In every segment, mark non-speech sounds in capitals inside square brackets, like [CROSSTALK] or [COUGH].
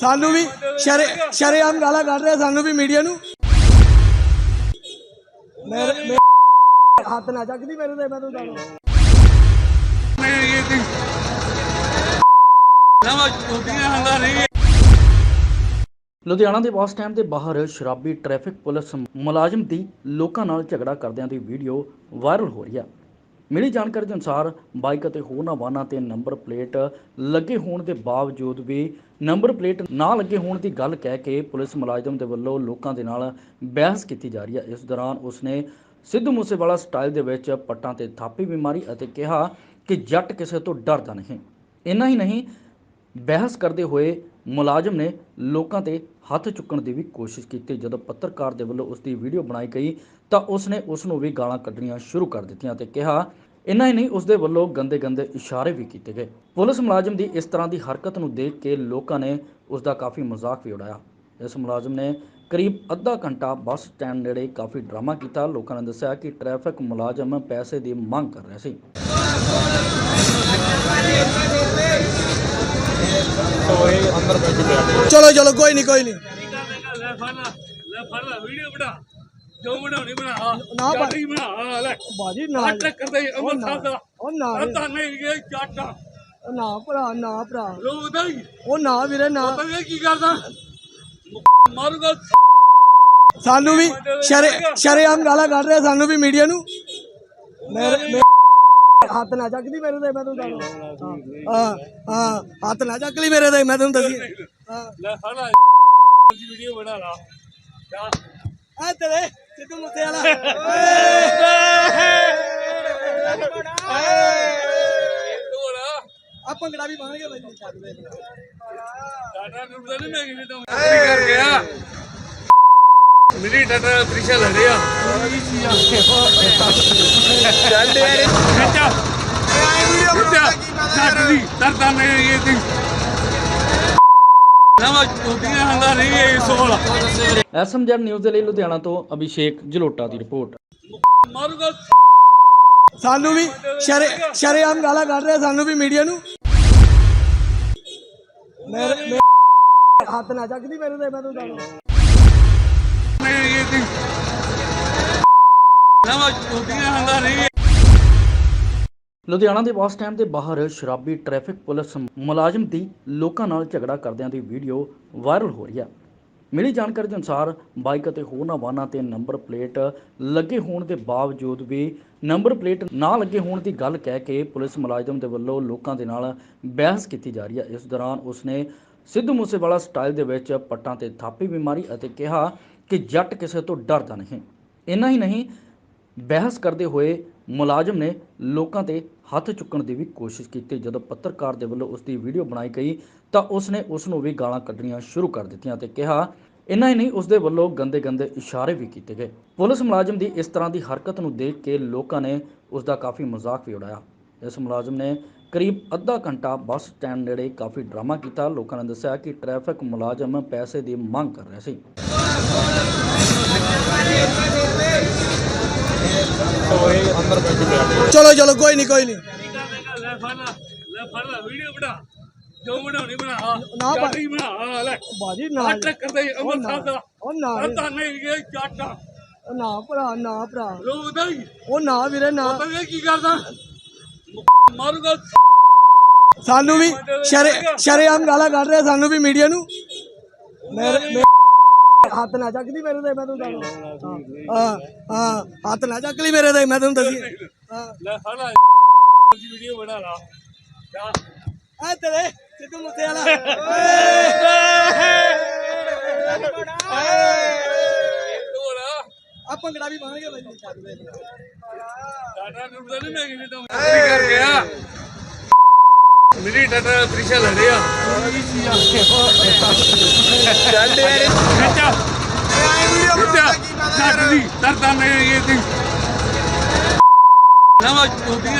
ਸਾਨੂੰ ਵੀ ਸ਼ਰੇ ਸ਼ਰੇਆਮ ਗਾਲਾਂ ਕੱਢ ਰਿਹਾ ਸਾਨੂੰ ਵੀ ਮੀਡੀਆ ਨੂੰ। ਮੇਰੇ ਹੱਥ ਨਾ ਚੱਕਦੀ ਮੇਰੇ ਤੇ ਮੈਂ ਇਹ ਤੇ ਨਵਾਂ ਚੋਟੀਆਂ ਹੰਦਾ ਨਹੀਂ। ਲੁਧਿਆਣਾ ਦੇ ਬੱਸ ਸਟੈਂਡ ਦੇ ਬਾਹਰ ਸ਼ਰਾਬੀ ਟ੍ਰੈਫਿਕ ਪੁਲਿਸ ਮੁਲਾਜ਼ਮ ਦੀ ਲੋਕਾਂ ਨਾਲ ਝਗੜਾ ਕਰਦਿਆਂ ਦੀ ਵੀਡੀਓ ਵਾਇਰਲ ਹੋ ਰਹੀ ਹੈ ਮਿਲੀ ਜਾਣਕਾਰੀ ਦੇ ਅਨੁਸਾਰ ਬਾਈਕ ਅਤੇ ਹੋਰਨਾਂ ਵਾਹਨਾਂ ਤੇ ਨੰਬਰ ਪਲੇਟ ਲੱਗੇ ਹੋਣ ਦੇ ਬਾਵਜੂਦ ਵੀ ਨੰਬਰ ਪਲੇਟ ਨਾ ਲੱਗੇ ਹੋਣ ਦੀ ਗੱਲ ਕਹਿ ਕੇ ਪੁਲਿਸ ਮੁਲਾਜ਼ਮ ਦੇ ਵੱਲੋਂ ਲੋਕਾਂ ਦੇ ਨਾਲ ਬਹਿਸ ਕੀਤੀ ਜਾ ਰਹੀ ਹੈ। ਇਸ ਦੌਰਾਨ ਉਸਨੇ ਸਿੱਧੂ ਮੂਸੇਵਾਲਾ ਸਟਾਈਲ ਦੇ ਵਿੱਚ ਪੱਟਾਂ ਤੇ ਥਾਪੀ ਵੀ ਮਾਰੀ ਅਤੇ ਕਿਹਾ ਕਿ ਜੱਟ ਕਿਸੇ ਤੋਂ ਡਰਦਾ ਨਹੀਂ। ਇੰਨਾ ਹੀ ਨਹੀਂ, ਬਹਿਸ ਕਰਦੇ ਹੋਏ ਮੁਲਾਜ਼ਮ ਨੇ ਲੋਕਾਂ ਤੇ ਹੱਥ ਚੁੱਕਣ ਦੀ ਵੀ ਕੋਸ਼ਿਸ਼ ਕੀਤੀ। ਜਦੋਂ ਪੱਤਰਕਾਰ ਦੇ ਵੱਲੋਂ ਉਸ ਦੀ ਵੀਡੀਓ ਬਣਾਈ ਗਈ ਤਾਂ ਉਸ ਨੇ ਉਸ ਨੂੰ ਵੀ ਗਾਲਾਂ ਕੱਢਣੀਆਂ ਸ਼ੁਰੂ ਕਰ ਦਿੱਤੀਆਂ ਤੇ ਕਿਹਾ ਇੰਨਾ ਹੀ ਨਹੀਂ ਉਸ ਦੇ ਵੱਲੋਂ ਗੰਦੇ ਗੰਦੇ ਇਸ਼ਾਰੇ ਵੀ ਕੀਤੇ ਗਏ ਪੁਲਿਸ ਮੁਲਾਜ਼ਮ ਦੀ ਇਸ ਤਰ੍ਹਾਂ ਦੀ ਹਰਕਤ ਨੂੰ ਦੇਖ ਕੇ ਲੋਕਾਂ ਨੇ ਉਸ ਦਾ ਕਾਫੀ ਮਜ਼ਾਕ ਵੀ ਉਡਾਇਆ ਇਸ ਮੁਲਾਜ਼ਮ ਨੇ ਕਰੀਬ ਅੱਧਾ ਘੰਟਾ ਬੱਸ ਸਟੈਂਡ ਨੇੜੇ ਕਾਫੀ ਡਰਾਮਾ ਕੀਤਾ ਲੋਕਾਂ ਨੇ ਦੱਸਿਆ ਕਿ ਟ੍ਰੈਫਿਕ ਮੁਲਾਜ਼ਮ ਪੈਸੇ ਦੀ ਮੰਗ ਕਰ ਰਿਹਾ ਸੀ ਚਲੋ ਚਲੋ ਕੋਈ ਨਹੀਂ ਕੋਈ ਨਹੀਂ ਲੈ ਫੜ ਲੈ ਲੈ ਫੜ ਲੈ ਵੀਡੀਓ ਬਣਾ ਜੋ ਬਣਾਉਣੀ ਬਣਾ। ਨਾ ਬਣ- ਚਾਟੀ ਬਣਾ ਲੈ। ਬਾਜੀ ਨਾ ਅੱਟ ਕਰਦੇ ਅਮਰ ਸਾਹਿਬ ਦਾ। ਉਹ ਨਾ ਪਤਾ ਨਹੀਂ ਇਹ ਚਾਟਾ ਉਹ ਨਾ ਭਰਾ ਨਾ ਭਰਾ। ਰੋਦਾ ਹੀ। ਉਹ ਨਾ ਵੀਰੇ ਨਾ। ਪਤਾ ਨਹੀਂ ਕੀ ਕਰਦਾ? ਮਾਰੂਗਾ। ਸਾਨੂੰ ਵੀ ਸ਼ਰੇ ਸ਼ਰੇਆਮ ਗਾਲਾਂ ਕੱਢ ਰਿਹਾ ਸਾਨੂੰ ਵੀ ਮੀਡੀਆ ਨੂੰ। ਮੇਰੇ ਹੱਥ ਨਾ ਚੱਕਦੀ ਮੇਰੇ ਤੇ ਮੈਂ ਤੈਨੂੰ ਦੱਸਦਾ। ਹਾਂ ਹਾਂ ਹੱਥ ਨਾ ਚੱਕ ਲਈ ਮੇਰੇ ਤੇ ਮੈਂ ਤੈਨੂੰ ਦੱਸੀ। ਹਾਂ ਲੈ ਫੜ ਲੈ ਵੀਡੀਓ ਬਣਾ ਲਾ। ਆ ਤੇਰੇ ਸਿੱਧੂ ਮੂਸੇ ਵਾਲਾ ਆ ਭੰਗੜਾ ਵੀ ਪਾਣਗੇ ਬਾਈ ਛੱਡ ਦੇ। ਟਾਟਾ ਟੁੱਟਦਾ ਨਹੀਂ ਮੈਂ ਕਿਸੇ ਤੋਂ। ਕਰ ਗਿਆ। ਮੇਰੀ ਟਾਟਾ ਪ੍ਰੀਸ਼ਾ ਲੈ ਰਿਹਾ ਚੱਲ ਯਾਰ। ਖੱਚਾ। ਖੱਚਾ। ਛੱਡ ਦੀ ਦਰਦਾਂ ਨਹੀਂ ਇਹ ਤੇ। ਨਵਾਂ ਚੋਟੀਆਂ ਹੰਦਾ ਨਹੀਂ ਇਹ ਸੋਲ। ਐਸਐਮਜੈਡ ਨਿਊਜ਼ ਦੇ ਲਈ ਲੁਧਿਆਣਾ ਤੋਂ ਅਭਿਸ਼ੇਕ ਜਲੋਟਾ ਦੀ ਰਿਪੋਰਟ। ਮਾਰੂਗਾ। ਸਾਨੂੰ ਵੀ ਸ਼ਰੇ ਸ਼ਰੇਆਮ ਗਾਲਾਂ ਕੱਢ ਰਿਹਾ ਸਾਨੂੰ ਵੀ ਮੀਡੀਆ ਨੂੰ। ਮੇਰੇ ਹੱਥ ਨਾ ਚੱਕਦੀ ਮੇਰੇ ਤੇ ਮੈਂ ਤੈਨੂੰ ਦੱਸਦਾ। ਨਵਾਂ ਚੋਟੀਆਂ ਹੰਦਾ ਨਹੀਂ ਲੁਧਿਆਣਾ ਦੇ ਬੱਸ ਸਟੈਂਡ ਦੇ ਬਾਹਰ ਸ਼ਰਾਬੀ ਟ੍ਰੈਫਿਕ ਪੁਲਿਸ ਮੁਲਾਜ਼ਮ ਦੀ ਲੋਕਾਂ ਨਾਲ ਝਗੜਾ ਕਰਦਿਆਂ ਦੀ ਵੀਡੀਓ ਵਾਇਰਲ ਹੋ ਰਹੀ ਹੈ। ਮਿਲੀ ਜਾਣਕਾਰੀ ਦੇ ਅਨੁਸਾਰ ਬਾਈਕ ਅਤੇ ਹੋਰਨਾਂ ਵਾਹਨਾਂ ਤੇ ਨੰਬਰ ਪਲੇਟ ਲੱਗੇ ਹੋਣ ਦੇ ਬਾਵਜੂਦ ਵੀ ਨੰਬਰ ਪਲੇਟ ਨਾ ਲੱਗੇ ਹੋਣ ਦੀ ਗੱਲ ਕਹਿ ਕੇ ਪੁਲਿਸ ਮੁਲਾਜ਼ਮ ਦੇ ਵੱਲੋਂ ਲੋਕਾਂ ਦੇ ਨਾਲ ਬਹਿਸ ਕੀਤੀ ਜਾ ਰਹੀ ਹੈ। ਇਸ ਦੌਰਾਨ ਉਸਨੇ ਸਿੱਧੂ ਮੂਸੇਵਾਲਾ ਸਟਾਈਲ ਦੇ ਵਿੱਚ ਪੱਟਾਂ ਤੇ ਥਾਪੀ ਵੀ ਮਾਰੀ ਅਤੇ ਕਿਹਾ ਕਿ ਜੱਟ ਕਿਸੇ ਤੋਂ ਡਰਦਾ ਨਹੀਂ। ਇੰਨਾ ਹੀ ਨਹੀਂ, ਬਹਿਸ ਕਰਦੇ ਹੋਏ ਮੁਲਾਜ਼ਮ ਨੇ ਲੋਕਾਂ ਤੇ ਹੱਥ ਚੁੱਕਣ ਦੀ ਵੀ ਕੋਸ਼ਿਸ਼ ਕੀਤੀ। ਜਦੋਂ ਪੱਤਰਕਾਰ ਦੇ ਵੱਲੋਂ ਉਸ ਦੀ ਵੀਡੀਓ ਬਣਾਈ ਗਈ, ਤਾਂ ਉਸ ਨੇ ਉਸ ਨੂੰ ਵੀ ਗਾਲਾਂ ਕੱਢਣੀਆਂ ਸ਼ੁਰੂ ਕਰ ਦਿੱਤੀਆਂ ਤੇ ਕਿਹਾ, ਇੰਨਾ ਹੀ ਨਹੀਂ ਉਸ ਦੇ ਵੱਲੋਂ ਗੰਦੇ ਗੰਦੇ ਇਸ਼ਾਰੇ ਵੀ ਕੀਤੇ ਗਏ। ਪੁਲਿਸ ਮੁਲਾਜ਼ਮ ਦੀ ਇਸ ਤਰ੍ਹਾਂ ਦੀ ਹਰਕਤ ਨੂੰ ਦੇਖ ਕੇ ਲੋਕਾਂ ਨੇ ਉਸ ਦਾ ਕਾਫੀ ਮਜ਼ਾਕ ਵੀ ਉਡਾਇਆ। ਇਸ ਮੁਲਾਜ਼ਮ ਨੇ ਕਰੀਬ ਅੱਧਾ ਘੰਟਾ ਬੱਸ ਸਟੈਂਡ ਨੇੜੇ ਕਾਫੀ ਡਰਾਮਾ ਕੀਤਾ। ਲੋਕਾਂ ਨੇ ਦੱਸਿਆ ਕਿ ਟ੍ਰੈਫਿਕ ਮੁਲਾਜ਼ਮ ਪੈਸੇ ਦੀ ਮੰਗ ਕਰ ਰਿਹਾ ਸੀ। ਚਲੋ ਚਲੋ, ਕੋਈ ਨਹੀਂ ਕੋਈ ਨਹੀਂ ਲੈ ਫੜ ਲੈ ਲੈ ਫੜ ਲੈ ਵੀਡੀਓ ਬਣਾ ਜੋ ਬਣਾਉਣੀ ਬਣਾ ਨਾ ਬਣ- ਬਣਾ ਲੈ ਬਾਜੀ ਨਾ ਅੱਟ ਕਰਦੇ ਅਮਰ ਸਾਹਿਬ ਦਾ ਉਹ ਨਾ ਪਤਾ ਨਹੀਂ ਇਹ ਚਾਟਾ ਨਾ ਭਰਾ ਨਾ, ਭਰਾ। ਰੋਦਾ ਹੀ ਉਹ ਨਾ, ਵੀਰੇ, ਨਾ। ਪਤਾ ਕੀ ਕਰਦਾ ਮਾਰੂਗਾ ਸਾਨੂੰ ਵੀ ਸ਼ਰੇ ਸ਼ਰੇਆਮ ਗਾਲਾਂ ਕੱਢ ਰਿਹਾ, ਸਾਨੂੰ ਵੀ ਮੀਡੀਆ ਨੂੰ। ਮੇਰੇ ਹੱਥ ਨਾ ਚੱਕਦੀ ਮੇਰੇ ਤੇ ਮੈਂ ਤੈਨੂੰ ਦੱਸਦਾ। ਹਾਂ ਹਾਂ ਹੱਥ ਨਾ ਚੱਕ ਲਈ ਮੇਰੇ ਤੇ ਮੈਂ ਤੈਨੂੰ ਦੱਸੀ। ਹਾਂ। ਲੈ ਫੜ ਲੈ ਵੀਡੀਓ ਬਣਾ ਲਾ। ਆ ਤੇਰੇ ਸਿੱਧੂ ਮੂਸੇ ਵਾਲਾ ਆ। ਭੰਗੜਾ ਵੀ ਪਾਣਗੇ ਬਾਈ ਛੱਡ ਦੇ ਟਾਟਾ ਟੁੱਟਦਾ ਨਹੀਂ ਮੈਂ ਕਿਸੇ ਤੋਂ ਕਰ ਗਿਆ।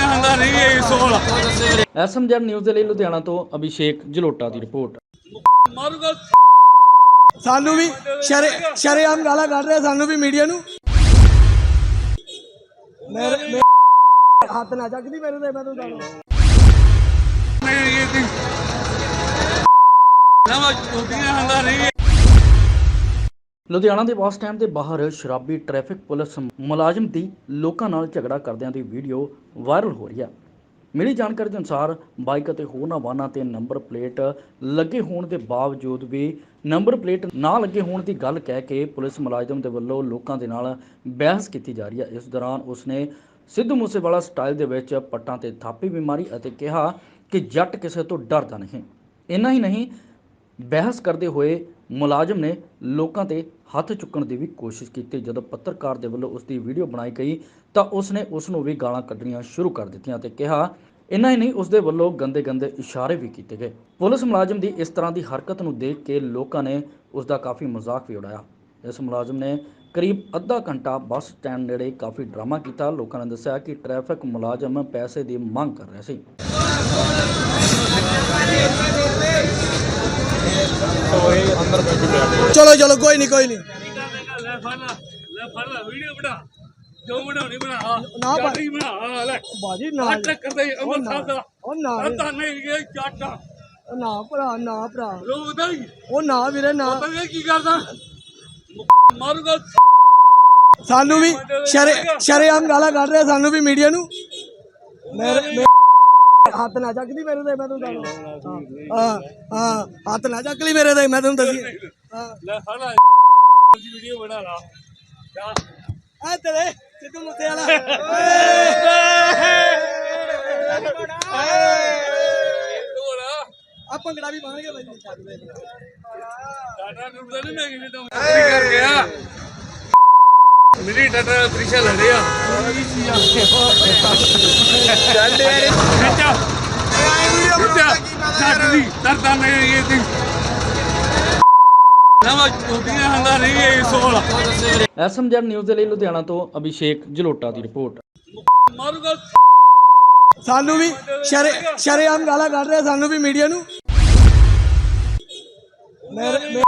ਹੰਦਾ ਨਹੀਂ ਇਹ ਸੋਲ ਐਸਐਮਜੈਡ ਨਿਊਜ਼ ਦੇ ਲਈ ਲੁਧਿਆਣਾ ਤੋਂ ਅਭਿਸ਼ੇਕ ਜਲੋਟਾ ਦੀ ਰਿਪੋਰਟ। ਮਾਰੂਗਾ। ਸਾਨੂੰ ਵੀ ਸ਼ਰੇ ਸ਼ਰੇਆਮ ਗਾਲਾਂ ਕੱਢ ਰਿਹਾ ਸਾਨੂੰ ਵੀ ਮੀਡੀਆ ਨੂੰ। ਮੇਰੇ ਮੇਰੇ ਹੱਥ ਨਾ ਚੱਕਦੀ ਮੇਰੇ ਤੇ ਮੈਂ ਤੈਨੂੰ ਦੱਸਦਾ ਲੁਧਿਆਣਾ ਦੇ ਬੱਸ ਸਟੈਂਡ ਦੇ ਬਾਹਰ ਸ਼ਰਾਬੀ ਟ੍ਰੈਫਿਕ ਪੁਲਿਸ ਮੁਲਾਜ਼ਮ ਦੀ ਲੋਕਾਂ ਨਾਲ ਝਗੜਾ ਕਰਦਿਆਂ ਦੀ ਵੀਡੀਓ ਵਾਇਰਲ ਹੋ ਰਹੀ ਹੈ। ਮਿਲੀ ਜਾਣਕਾਰੀ ਦੇ ਅਨੁਸਾਰ ਬਾਈਕ ਅਤੇ ਹੋਰਨਾਂ ਵਾਹਨਾਂ ਤੇ ਨੰਬਰ ਪਲੇਟ ਲੱਗੇ ਹੋਣ ਦੇ ਬਾਵਜੂਦ ਵੀ ਨੰਬਰ ਪਲੇਟ ਨਾ ਲੱਗੇ ਹੋਣ ਦੀ ਗੱਲ ਕਹਿ ਕੇ ਪੁਲਿਸ ਮੁਲਾਜ਼ਮ ਦੇ ਵੱਲੋਂ ਲੋਕਾਂ ਦੇ ਨਾਲ ਬਹਿਸ ਕੀਤੀ ਜਾ ਰਹੀ ਹੈ। ਇਸ ਦੌਰਾਨ ਉਸਨੇ ਸਿੱਧੂ ਮੂਸੇਵਾਲਾ ਸਟਾਈਲ ਦੇ ਵਿੱਚ ਪੱਟਾਂ ਤੇ ਥਾਪੀ ਬਿਮਾਰੀ ਅਤੇ ਕਿਹਾ ਕਿ ਜੱਟ ਕਿਸੇ ਤੋਂ ਡਰਦਾ ਨਹੀਂ। ਇੰਨਾ ਹੀ ਨਹੀਂ, ਬਹਿਸ ਕਰਦੇ ਹੋਏ ਮੁਲਾਜ਼ਮ ਨੇ ਲੋਕਾਂ ਤੇ ਹੱਥ ਚੁੱਕਣ ਦੀ ਵੀ ਕੋਸ਼ਿਸ਼ ਕੀਤੀ। ਜਦੋਂ ਪੱਤਰਕਾਰ ਦੇ ਵੱਲੋਂ ਉਸ ਦੀ ਵੀਡੀਓ ਬਣਾਈ ਗਈ, ਤਾਂ ਉਸ ਨੇ ਉਸ ਨੂੰ ਵੀ ਗਾਲਾਂ ਕੱਢਣੀਆਂ ਸ਼ੁਰੂ ਕਰ ਦਿੱਤੀਆਂ ਤੇ ਕਿਹਾ, ਇੰਨਾ ਹੀ ਨਹੀਂ ਉਸ ਦੇ ਵੱਲੋਂ ਗੰਦੇ ਗੰਦੇ ਇਸ਼ਾਰੇ ਵੀ ਕੀਤੇ ਗਏ। ਪੁਲਿਸ ਮੁਲਾਜ਼ਮ ਦੀ ਇਸ ਤਰ੍ਹਾਂ ਦੀ ਹਰਕਤ ਨੂੰ ਦੇਖ ਕੇ ਲੋਕਾਂ ਨੇ ਉਸ ਦਾ ਕਾਫੀ ਮਜ਼ਾਕ ਵੀ ਉਡਾਇਆ। ਇਸ ਮੁਲਾਜ਼ਮ ਨੇ ਕਰੀਬ ਅੱਧਾ ਘੰਟਾ ਬੱਸ ਸਟੈਂਡ ਨੇੜੇ ਕਾਫੀ ਡਰਾਮਾ ਕੀਤਾ। ਲੋਕਾਂ ਨੇ ਦੱਸਿਆ ਕਿ ਟ੍ਰੈਫਿਕ ਮੁਲਾਜ਼ਮ ਪੈਸੇ ਦੀ ਮੰਗ ਕਰ ਰਿਹਾ ਸੀ। ਚਲੋ ਚਲੋ, ਕੋਈ ਨਹੀਂ ਕੋਈ ਨਹੀਂ ਲੈ ਫੜ ਲੈ ਫੜ ਲੈ ਵੀਡੀਓ ਬਣਾ ਜੋ ਬਣਾਉਣੀ ਬਣਾ ਨਾ ਬਣਾ। ਬਣਾ ਲੈ ਬਾਜੀ, ਨਾ। ਆ ਟੱਕਰ ਅਮਰ ਸਾਹਿਬ ਦਾ ਉਹ ਨਾ ਤਾਂ ਨਹੀਂ ਇਹ ਜੱਟ ਨਾ ਭਰਾ ਨਾ ਭਰਾ। ਰੋਕਦਾ ਹੀ ਉਹ ਨਾ ਵੀਰੇ, ਨਾ। ਪਤਾ ਕੀ ਕਰਦਾ ਮਾਰੂਗਾ ਸਾਨੂੰ ਵੀ ਸ਼ਰੇ ਸ਼ਰੇਆਮ ਗਾਲਾਂ ਕੱਢ ਰਿਹਾ, ਸਾਨੂੰ ਵੀ ਮੀਡੀਆ ਨੂੰ। ਮੇਰੇ ਹੱਥ ਨਾ ਚੱਕਦੀ ਮੇਰੇ ਤੇ ਮੈਂ ਤੁਹਾਨੂੰ ਹਾਂ ਹਾਂ ਹੱਥ ਨਾ ਚੱਕ ਲਈ ਮੇਰੇ ਤੇ ਮੈਂ ਤੁਹਾਨੂੰ ਦੱਸੀ। ਹਾਂ। ਲੈ ਫੜ ਲੈ ਵੀਡੀਓ ਬਣਾ ਲਾ। ਜਾ ਆ ਤੇਰੇ ਸਿੱਧੂ ਮੂਸੇ ਵਾਲਾ ਆ ਭੰਗੜਾ ਵੀ ਪਾਣਗੇ ਬਾਈ ਟਾਟਾ ਨੂੰ ਨਹੀਂ ਮੈਂ ਕਿਵੇਂ ਤਾਂ। ਕਰ ਗਿਆ ਮੇਰੀ ਟਾਟਾ ਪ੍ਰੀਸ਼ਾ ਲੈ ਰਿਹਾ ਚੱਲ ਯਾਰ। ਖੱਚਾ। ਖੱਚਾ। ਛੱਡ ਦੀ ਦਰਦਾਂ ਨਹੀਂ ਇਹ ਤੇ ਨਾ ਮੈਂ ਚੋਟੀਆਂ ਹੰਦਾ ਨਹੀਂ ਇਹ ਸੋਲ। ਐਸਐਮਜੈਡ ਨਿਊਜ਼ ਦੇ ਲਈ ਲੁਧਿਆਣਾ ਤੋਂ ਅਭਿਸ਼ੇਕ ਜਲੋਟਾ ਦੀ ਰਿਪੋਰਟ। ਮਾਰੂਗਾ। ਸਾਨੂੰ ਵੀ ਸ਼ਰੇ ਸ਼ਰੇਆਮ ਗਾਲਾਂ ਕੱਢ ਰਿਹਾ ਸਾਨੂੰ ਵੀ ਮੀਡੀਆ ਨੂੰ। ਮੇਰੇ ਮੇਰੇ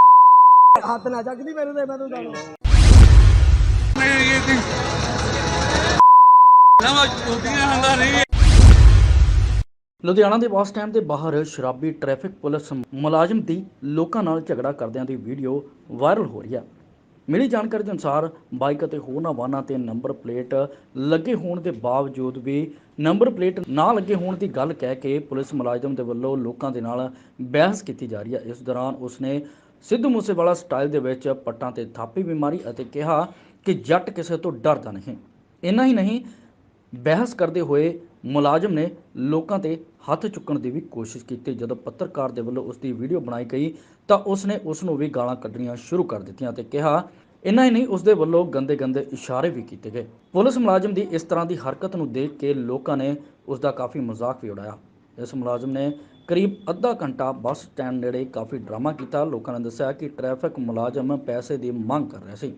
ਹੱਥ ਨਾ ਚੱਕਦੀ ਮੇਰੇ ਤੇ ਮੈਂ ਤੁਹਾਨੂੰ ਦੱਸਦਾ ਲੁਧਿਆਣਾ ਦੇ ਬੱਸ ਸਟੈਂਡ ਦੇ ਬਾਹਰ ਸ਼ਰਾਬੀ ਟ੍ਰੈਫਿਕ ਪੁਲਿਸ ਮੁਲਾਜ਼ਮ ਦੀ ਲੋਕਾਂ ਨਾਲ ਝਗੜਾ ਕਰਦਿਆਂ ਦੀ ਵੀਡੀਓ ਵਾਇਰਲ ਹੋ ਰਹੀ ਹੈ। ਮਿਲੀ ਜਾਣਕਾਰੀ ਦੇ ਅਨੁਸਾਰ ਬਾਈਕ ਅਤੇ ਹੋਰਨਾਂ ਵਾਹਨਾਂ ਤੇ ਨੰਬਰ ਪਲੇਟ ਲੱਗੇ ਹੋਣ ਦੇ ਬਾਵਜੂਦ ਵੀ ਨੰਬਰ ਪਲੇਟ ਨਾ ਲੱਗੇ ਹੋਣ ਦੀ ਗੱਲ ਕਹਿ ਕੇ ਪੁਲਿਸ ਮੁਲਾਜ਼ਮ ਦੇ ਵੱਲੋਂ ਲੋਕਾਂ ਦੇ ਨਾਲ ਬਹਿਸ ਕੀਤੀ ਜਾ ਰਹੀ ਹੈ। ਇਸ ਦੌਰਾਨ ਉਸਨੇ ਸਿੱਧੂ ਮੂਸੇਵਾਲਾ ਸਟਾਈਲ ਦੇ ਵਿੱਚ ਪੱਟਾਂ ਤੇ ਥਾਪੀ ਵੀ ਮਾਰੀ ਅਤੇ ਕਿਹਾ ਕਿ ਜੱਟ ਕਿਸੇ ਤੋਂ ਡਰਦਾ ਨਹੀਂ। ਇੰਨਾ ਹੀ ਨਹੀਂ, ਬਹਿਸ ਕਰਦੇ ਹੋਏ ਮੁਲਾਜ਼ਮ ਨੇ ਲੋਕਾਂ ਤੇ ਹੱਥ ਚੁੱਕਣ ਦੀ ਵੀ ਕੋਸ਼ਿਸ਼ ਕੀਤੀ। ਜਦੋਂ ਪੱਤਰਕਾਰ ਦੇ ਵੱਲੋਂ ਉਸ ਦੀ ਵੀਡੀਓ ਬਣਾਈ ਗਈ, ਤਾਂ ਉਸ ਨੇ ਉਸ ਨੂੰ ਵੀ ਗਾਲਾਂ ਕੱਢਣੀਆਂ ਸ਼ੁਰੂ ਕਰ ਦਿੱਤੀਆਂ ਤੇ ਕਿਹਾ, ਇੰਨਾ ਹੀ ਨਹੀਂ ਉਸ ਦੇ ਵੱਲੋਂ ਗੰਦੇ ਗੰਦੇ ਇਸ਼ਾਰੇ ਵੀ ਕੀਤੇ ਗਏ। ਪੁਲਿਸ ਮੁਲਾਜ਼ਮ ਦੀ ਇਸ ਤਰ੍ਹਾਂ ਦੀ ਹਰਕਤ ਨੂੰ ਦੇਖ ਕੇ ਲੋਕਾਂ ਨੇ ਉਸ ਦਾ ਕਾਫੀ ਮਜ਼ਾਕ ਵੀ ਉਡਾਇਆ। ਇਸ ਮੁਲਾਜ਼ਮ ਨੇ ਕਰੀਬ ਅੱਧਾ ਘੰਟਾ ਬੱਸ ਸਟੈਂਡ ਨੇੜੇ ਕਾਫੀ ਡਰਾਮਾ ਕੀਤਾ। ਲੋਕਾਂ ਨੇ ਦੱਸਿਆ ਕਿ ਟ੍ਰੈਫਿਕ ਮੁਲਾਜ਼ਮ ਪੈਸੇ ਦੀ ਮੰਗ ਕਰ ਰਿਹਾ ਸੀ।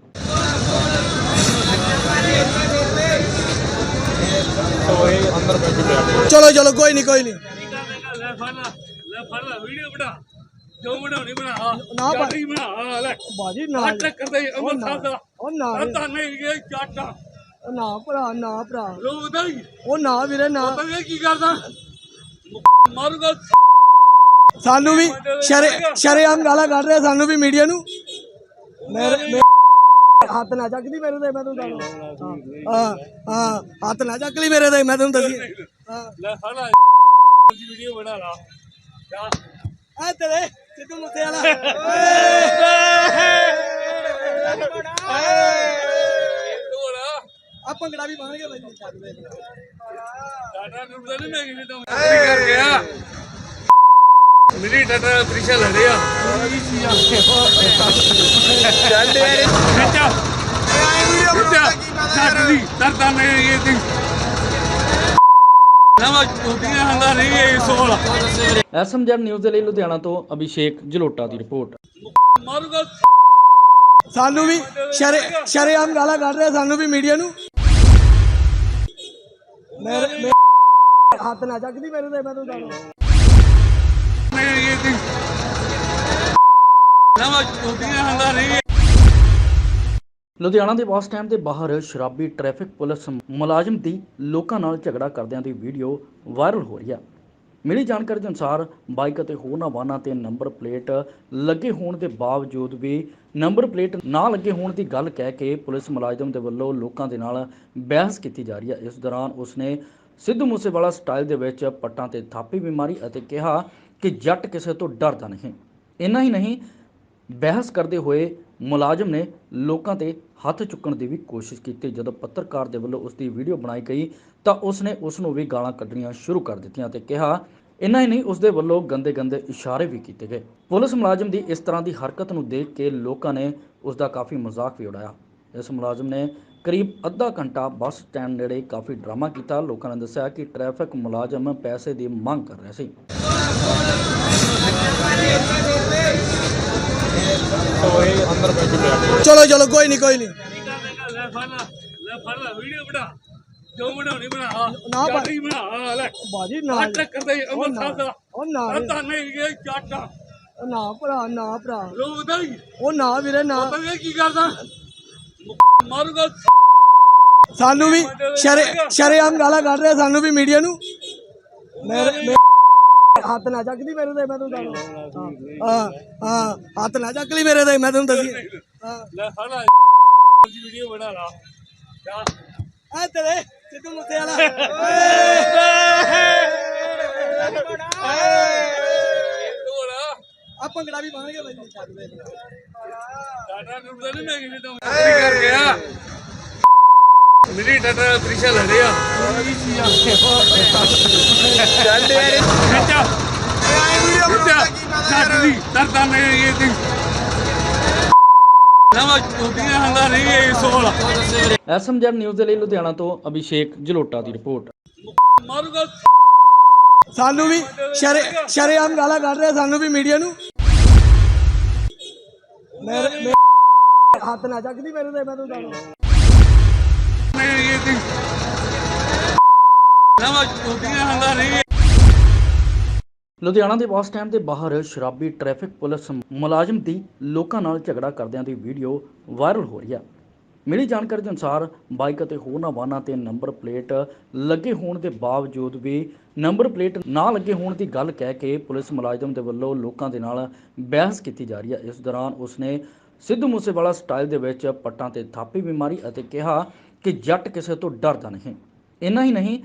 ਚਲੋ ਚਲੋ, ਕੋਈ ਨਹੀਂ ਕੋਈ ਨਹੀਂ ਲੈ ਫੜ ਲੈ ਲੈ ਫੜ ਲੈ ਵੀਡੀਓ ਬਣਾ ਜੋ ਬਣਾਉਣੀ ਬਣਾ ਨਾ ਬਣਾ। ਬਣਾ ਲੈ ਬਾਜੀ, ਨਾ। ਟੱਕਰ ਦੇ ਅਮਰ ਸਾਹਿਬ ਦਾ ਉਹ ਨਾ ਤਾਂ ਨਹੀਂ ਇਹ ਜੱਟ ਉਹ ਨਾ, ਭਰਾ ਨਾ, ਭਰਾ। ਰੋਕਦਾ ਹੀ ਉਹ ਨਾ, ਵੀਰੇ, ਨਾ। ਪਤਾ ਕੀ ਕਰਦਾ ਮਾਰੂਗਾ ਸਾਨੂੰ ਵੀ ਸ਼ਰੇ ਸ਼ਰੇਆਮ ਗਾਲਾਂ ਕੱਢ ਰਿਹਾ, ਸਾਨੂੰ ਵੀ ਮੀਡੀਆ ਨੂੰ। ਮੇਰੇ ਹੱਥ ਨਾ ਚੱਕਦੀ ਮੇਰੇ ਤੇ ਮੈਂ ਤੁਹਾਨੂੰ ਦੱਸਦਾ। ਹਾਂ ਹਾਂ ਹੱਥ ਨਾ ਚੱਕ ਲਈ ਮੇਰੇ ਤੇ ਮੈਂ ਤੁਹਾਨੂੰ ਦੱਸੀ ਹਾਂ। ਲੈ ਫੜ ਲੈ। ਵੀਡੀਓ ਬਣਾ ਲਾ। ਜਾ। ਆ ਤੇਰੇ ਸਿੱਧੂ ਮੂਸੇ ਵਾਲਾ। ਆ ਭੰਗੜਾ ਵੀ ਪਾਣਗੇ ਬਾਈ ਟਾਟਾ ਨੂੰ ਨਹੀਂ ਮੈਂ ਕਿਵੇਂ ਤਾਂ ਕਰ ਗਿਆ? ਮੇਰੀ ਟਾਟਾ ਪ੍ਰੀਸ਼ਾ ਲੈ ਰਿਹਾ ਚੱਲ ਯਾਰ। ਖੱਚਾ। ਖੱਚਾ। ਛੱਡ ਦੀ ਦਰਦਾਂ ਨਹੀਂ ਇਹ ਤੇ। ਨਾ ਮੈਂ ਚੋਟੀਆਂ ਹੰਦਾ ਨਹੀਂ ਇਹ ਸੋਲ ਐਸਐਮਜੈਡ ਨਿਊਜ਼ ਦੇ ਲਈ ਲੁਧਿਆਣਾ ਤੋਂ ਅਭਿਸ਼ੇਕ ਜਲੋਟਾ ਦੀ ਰਿਪੋਰਟ। ਮਾਰੂਗਾ। ਸਾਨੂੰ ਵੀ ਸ਼ਰੇ ਸ਼ਰੇਆਮ ਗਾਲਾਂ ਕੱਢ ਰਿਹਾ ਸਾਨੂੰ ਵੀ ਮੀਡੀਆ ਨੂੰ। ਮੇਰੇ ਮੇਰੇ ਹੱਥ ਨਾ ਚੱਕਦੀ ਮੇਰੇ ਤੇ ਮੈਂ ਤੁਹਾਨੂੰ ਦੱਸਦਾ ਨਾ ਚੋਟੀਆਂ ਹੰਦਾ ਨਹੀਂ। ਲੁਧਿਆਣਾ ਦੇ ਬੱਸ ਸਟੈਂਡ ਦੇ ਬਾਹਰ ਸ਼ਰਾਬੀ ਟ੍ਰੈਫਿਕ ਪੁਲਿਸ ਮੁਲਾਜ਼ਮ ਦੀ ਲੋਕਾਂ ਨਾਲ ਝਗੜਾ ਕਰਦਿਆਂ ਦੀ ਵੀਡੀਓ ਵਾਇਰਲ ਹੋ ਰਹੀ ਹੈ ਮਿਲੀ ਜਾਣਕਾਰੀ ਦੇ ਅਨੁਸਾਰ ਬਾਈਕ ਅਤੇ ਹੋਰਨਾਂ ਵਾਹਨਾਂ ਤੇ ਨੰਬਰ ਪਲੇਟ ਲੱਗੇ ਹੋਣ ਦੇ ਬਾਵਜੂਦ ਵੀ ਨੰਬਰ ਪਲੇਟ ਨਾ ਲੱਗੇ ਹੋਣ ਦੀ ਗੱਲ ਕਹਿ ਕੇ ਪੁਲਿਸ ਮੁਲਾਜ਼ਮ ਦੇ ਵੱਲੋਂ ਲੋਕਾਂ ਦੇ ਨਾਲ ਬਹਿਸ ਕੀਤੀ ਜਾ ਰਹੀ ਹੈ ਇਸ ਦੌਰਾਨ ਉਸਨੇ ਸਿੱਧੂ ਮੂਸੇਵਾਲਾ ਸਟਾਈਲ ਦੇ ਵਿੱਚ ਪੱਟਾਂ ਤੇ ਥਾਪੀ ਵੀ ਮਾਰੀ ਅਤੇ ਕਿਹਾ ਕਿ ਜੱਟ ਕਿਸੇ ਤੋਂ ਡਰਦਾ ਨਹੀਂ। ਇੰਨਾ ਹੀ ਨਹੀਂ, ਬਹਿਸ ਕਰਦੇ ਹੋਏ ਮੁਲਾਜ਼ਮ ਨੇ ਲੋਕਾਂ ਤੇ ਹੱਥ ਚੁੱਕਣ ਦੀ ਵੀ ਕੋਸ਼ਿਸ਼ ਕੀਤੀ। ਜਦੋਂ ਪੱਤਰਕਾਰ ਦੇ ਵੱਲੋਂ ਉਸ ਦੀ ਵੀਡੀਓ ਬਣਾਈ ਗਈ, ਤਾਂ ਉਸ ਨੇ ਉਸ ਨੂੰ ਵੀ ਗਾਲਾਂ ਕੱਢਣੀਆਂ ਸ਼ੁਰੂ ਕਰ ਦਿੱਤੀਆਂ ਤੇ ਕਿਹਾ, ਇੰਨਾ ਹੀ ਨਹੀਂ ਉਸ ਦੇ ਵੱਲੋਂ ਗੰਦੇ ਗੰਦੇ ਇਸ਼ਾਰੇ ਵੀ ਕੀਤੇ ਗਏ। ਪੁਲਿਸ ਮੁਲਾਜ਼ਮ ਦੀ ਇਸ ਤਰ੍ਹਾਂ ਦੀ ਹਰਕਤ ਨੂੰ ਦੇਖ ਕੇ ਲੋਕਾਂ ਨੇ ਉਸ ਦਾ ਕਾਫੀ ਮਜ਼ਾਕ ਵੀ ਉਡਾਇਆ। ਇਸ ਮੁਲਾਜ਼ਮ ਨੇ ਕਰੀਬ ਅੱਧਾ ਘੰਟਾ ਬੱਸ ਸਟੈਂਡ ਨੇੜੇ ਕਾਫੀ ਡਰਾਮਾ ਕੀਤਾ। ਲੋਕਾਂ ਨੇ ਦੱਸਿਆ ਕਿ ਟ੍ਰੈਫਿਕ ਮੁਲਾਜ਼ਮ ਪੈਸੇ ਦੀ ਮੰਗ ਕਰ ਰਿਹਾ ਸੀ। ਚਲੋ ਚਲੋ ਕੋਈ ਨਹੀਂ ਕੋਈ ਨਹੀਂ ਲੈ ਫੜ ਲੈ ਲੈ ਫੜ ਲੈ ਵੀਡੀਓ ਬਣਾ ਜੋ ਬਣਾਉਣੀ ਬਣਾ ਨਾ ਬਣ- ਚਾਟੀ ਬਣਾ ਲੈ ਬਾਜੀ ਨਾ ਅੱਟ ਕਰਦੇ ਅਮਰ ਸਾਹਿਬ ਦਾ ਉਹ ਨਾ ਪਤਾ ਨਹੀਂ ਇਹ ਚਾਟਾ ਉਹ ਨਾ ਭਰਾ ਨਾ ਭਰਾ। ਰੋਦਾ ਹੀ। ਉਹ ਨਾ ਵੀਰੇ ਨਾ। ਪਤਾ ਕੀ ਕਰਦਾ? ਮਾਰੂਗਾ ਸਾਨੂੰ ਵੀ ਸ਼ਰੇ ਸ਼ਰੇਆਮ ਗਾਲਾਂ ਕੱਢ ਰਿਹਾ ਸਾਨੂੰ ਵੀ ਮੀਡੀਆ ਨੂੰ। ਮੇਰੇ ਹੱਥ ਨਾ ਚੱਕਦੀ ਮੇਰੇ ਤੇ ਮੈਂ ਤੁਹਾਨੂੰ ਦੱਸਦਾ। ਹਾਂ ਹਾਂ ਹੱਥ ਨਾ ਚੱਕ ਲਈ ਮੇਰੇ ਤੇ ਮੈਂ ਤੁਹਾਨੂੰ ਦੱਸੀ। ਹਾਂ। ਲੈ ਫੜ ਲੈ ਵੀਡੀਓ ਬਣਾ ਲਾ। ਜਾ। ਆ ਤੇਰੇ ਸਿੱਧੂ ਮੂਸੇ ਵਾਲਾ ਹੋਰ [LAUGHS] ਆ ਭੰਗੜਾ ਵੀ ਪਾਣਗੇ ਬਾਈ ਟਾਟਾ ਟੁੱਟਦਾ ਨਹੀਂ ਮੈਂ ਕਿਸੇ ਤੋਂ ਕੀ ਕਰ ਗਿਆ। ਮੇਰੀ ਟਾਟਾ ਪ੍ਰੀਸ਼ਾ ਲੈ ਰਿਹਾ ਚੱਲ ਯਾਰ। ਖੱਚਾ। ਖੱਚਾ। ਛੱਡ ਦੀ ਦਰਦਾਂ ਨੇ ਇਹ ਤੇ। ਨਵਾਂ ਚੋਟੀਆਂ ਹੰਦਾ ਨਹੀਂ ਇਹ ਸੋਲ। ਐਸਐਮਜੈਡ ਨਿਊਜ਼ ਦੇ ਲਈ ਲੁਧਿਆਣਾ ਤੋਂ ਅਭਿਸ਼ੇਕ ਜਲੋਟਾ ਦੀ ਰਿਪੋਰਟ। ਮਾਰੂਗਾ। ਸਾਨੂੰ ਵੀ ਸ਼ਰੇ ਸ਼ਰੇਆਮ ਗਾਲਾਂ ਕੱਢ ਰਿਹਾ ਸਾਨੂੰ ਵੀ ਮੀਡੀਆ ਨੂੰ। ਹੱਥ ਨਾ ਚੱਕਦੀ ਮੇਰੇ ਤੇ ਮੈਂ ਤੇ ਨਵਾਂ ਚੋਟੀਆਂ ਹੰਦਾ ਨਹੀਂ। ਲੁਧਿਆਣਾ ਦੇ ਬੱਸ ਸਟੈਂਡ ਦੇ ਬਾਹਰ ਸ਼ਰਾਬੀ ਟ੍ਰੈਫਿਕ ਪੁਲਿਸ ਮੁਲਾਜ਼ਮ ਦੀ ਲੋਕਾਂ ਨਾਲ ਝਗੜਾ ਕਰਦਿਆਂ ਦੀ ਵੀਡੀਓ ਵਾਇਰਲ ਹੋ ਰਹੀ ਹੈ। ਮਿਲੀ ਜਾਣਕਾਰੀ ਦੇ ਅਨੁਸਾਰ ਬਾਈਕ ਅਤੇ ਹੋਰਨਾਂ ਵਾਹਨਾਂ ਤੇ ਨੰਬਰ ਪਲੇਟ ਲੱਗੇ ਹੋਣ ਦੇ ਬਾਵਜੂਦ ਵੀ ਨੰਬਰ ਪਲੇਟ ਨਾ ਲੱਗੇ ਹੋਣ ਦੀ ਗੱਲ ਕਹਿ ਕੇ ਪੁਲਿਸ ਮੁਲਾਜ਼ਮ ਦੇ ਵੱਲੋਂ ਲੋਕਾਂ ਦੇ ਨਾਲ ਬਹਿਸ ਕੀਤੀ ਜਾ ਰਹੀ ਹੈ। ਇਸ ਦੌਰਾਨ ਉਸਨੇ ਸਿੱਧੂ ਮੂਸੇਵਾਲਾ ਸਟਾਈਲ ਦੇ ਵਿੱਚ ਪੱਟਾਂ ਤੇ ਥਾਪੀ ਵੀ ਅਤੇ ਕਿਹਾ ਕਿ ਜੱਟ ਕਿਸੇ ਤੋਂ ਡਰਦਾ ਨਹੀਂ। ਇੰਨਾ ਹੀ ਨਹੀਂ,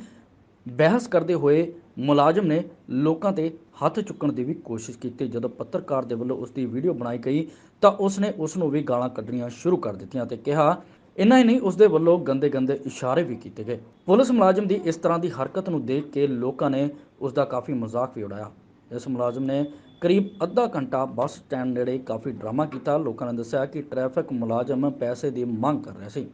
ਬਹਿਸ ਕਰਦੇ ਹੋਏ ਮੁਲਾਜ਼ਮ ਨੇ ਲੋਕਾਂ ਤੇ ਹੱਥ ਚੁੱਕਣ ਦੀ ਵੀ ਕੋਸ਼ਿਸ਼ ਕੀਤੀ। ਜਦੋਂ ਪੱਤਰਕਾਰ ਦੇ ਵੱਲੋਂ ਉਸ ਦੀ ਵੀਡੀਓ ਬਣਾਈ ਗਈ, ਤਾਂ ਉਸ ਨੇ ਉਸ ਨੂੰ ਵੀ ਗਾਲਾਂ ਕੱਢਣੀਆਂ ਸ਼ੁਰੂ ਕਰ ਦਿੱਤੀਆਂ ਤੇ ਕਿਹਾ, ਇੰਨਾ ਹੀ ਨਹੀਂ ਉਸ ਦੇ ਵੱਲੋਂ ਗੰਦੇ ਗੰਦੇ ਇਸ਼ਾਰੇ ਵੀ ਕੀਤੇ ਗਏ। ਪੁਲਿਸ ਮੁਲਾਜ਼ਮ ਦੀ ਇਸ ਤਰ੍ਹਾਂ ਦੀ ਹਰਕਤ ਨੂੰ ਦੇਖ ਕੇ ਲੋਕਾਂ ਨੇ ਉਸ ਦਾ ਕਾਫੀ ਮਜ਼ਾਕ ਵੀ ਉਡਾਇਆ। ਇਸ ਮੁਲਾਜ਼ਮ ਨੇ ਕਰੀਬ ਅੱਧਾ ਘੰਟਾ ਬੱਸ ਸਟੈਂਡ ਨੇੜੇ ਕਾਫੀ ਡਰਾਮਾ ਕੀਤਾ। ਲੋਕਾਂ ਨੇ ਦੱਸਿਆ ਕਿ ਟ੍ਰੈਫਿਕ ਮੁਲਾਜ਼ਮ ਪੈਸੇ ਦੀ ਮੰਗ ਕਰ ਰਿਹਾ ਸੀ।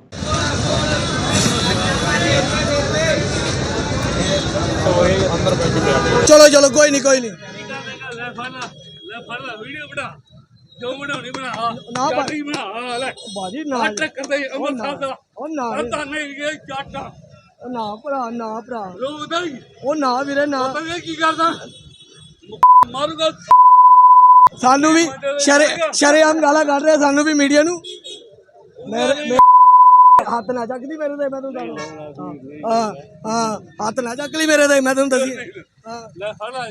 ਚਲੋ ਚਲੋ, ਕੋਈ ਨਹੀਂ ਕੋਈ ਨਹੀਂ। ਲੈ ਫੜ ਲੈ ਲੈ ਫੜ ਲੈ ਵੀਡੀਓ ਬਣਾ ਜੋ ਬਣਾਉਣੀ ਬਣਾ ਨਾ ਬਣ- ਬਣਾ ਲੈ ਬਾਜੀ, ਨਾ। ਅੱਟ ਕਰਦੇ ਅਮਰ ਸਾਹਿਬ ਦਾ ਉਹ ਨਾ ਪਤਾ ਨਹੀਂ ਇਹ ਚਾਟਾ ਨਾ ਭਰਾ ਨਾ ਭਰਾ। ਰੋਦਾ ਉਹ ਨਾ ਵੀਰੇ, ਨਾ। ਪਤਾ ਕੀ ਕਰਦਾ ਮਾਰੂਗਾ ਸਾਨੂੰ ਵੀ ਸ਼ਰੇ ਸ਼ਰੇਆਮ ਗਾਲਾਂ ਕੱਢ ਰਿਹਾ ਸਾਨੂੰ ਵੀ ਮੀਡੀਆ ਨੂੰ। ਮੇਰੇ ਹੱਥ ਨਾ ਚੱਕਦੀ ਮੇਰੇ ਤੇ ਮੈਂ ਤੁਹਾਨੂੰ ਦੱਸਦਾ ਹਾਂ ਹਾਂ ਹੱਥ ਨਾ ਚੱਕ ਲਈ ਮੇਰੇ ਤੇ ਮੈਂ ਤੁਹਾਨੂੰ ਦੱਸੀ ਹਾਂ। ਲੈ ਫੜ ਲੈ